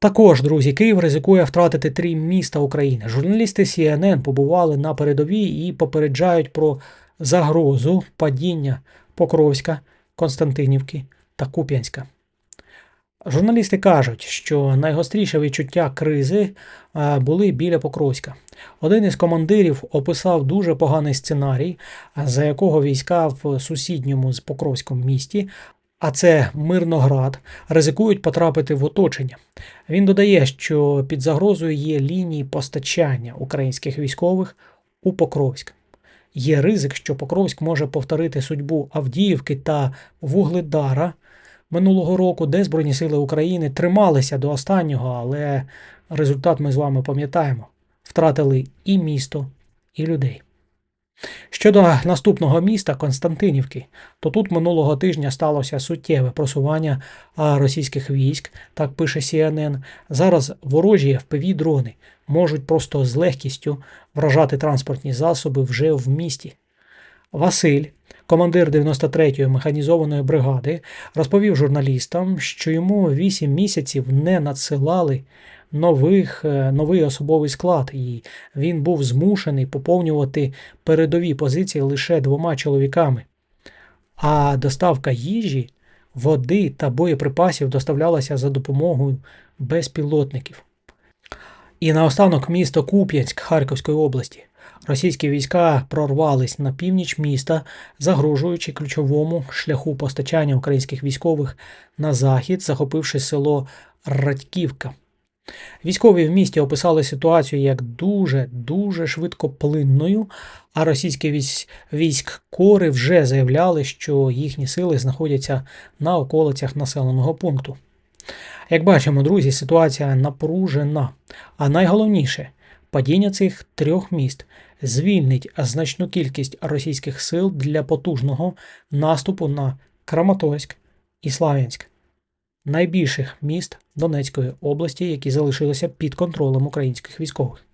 Також, друзі, Київ ризикує втратити три міста України. Журналісти CNN побували на передовій і попереджають про загрозу падіння Покровська, Константинівки та Куп'янська. Журналісти кажуть, що найгостріше відчуття кризи е, були біля Покровська. Один із командирів описав дуже поганий сценарій, за якого війська в сусідньому з Покровськом місті, а це Мирноград, ризикують потрапити в оточення. Він додає, що під загрозою є лінії постачання українських військових у Покровськ. Є ризик, що Покровськ може повторити судьбу Авдіївки та Вугледара минулого року, де Збройні Сили України трималися до останнього, але результат ми з вами пам'ятаємо: втратили і місто, і людей. Щодо наступного міста Константинівки, то тут минулого тижня сталося суттєве просування російських військ, так пише CNN. Зараз ворожі fpv дрони можуть просто з легкістю вражати транспортні засоби вже в місті. Василь, командир 93-ї механізованої бригади, розповів журналістам, що йому 8 місяців не надсилали нових, е, новий особовий склад, і він був змушений поповнювати передові позиції лише двома чоловіками. А доставка їжі, води та боєприпасів доставлялася за допомогою безпілотників. І наостанок місто Куп'янськ Харківської області. Російські війська прорвались на північ міста, загрожуючи ключовому шляху постачання українських військових на захід, захопивши село Радьківка. Військові в місті описали ситуацію як дуже-дуже швидкоплинною, а російські військ, кори вже заявляли, що їхні сили знаходяться на околицях населеного пункту. Як бачимо, друзі, ситуація напружена. А найголовніше, падіння цих трьох міст звільнить значну кількість російських сил для потужного наступу на Краматорськ і Славянськ, найбільших міст Донецької області, які залишилися під контролем українських військових.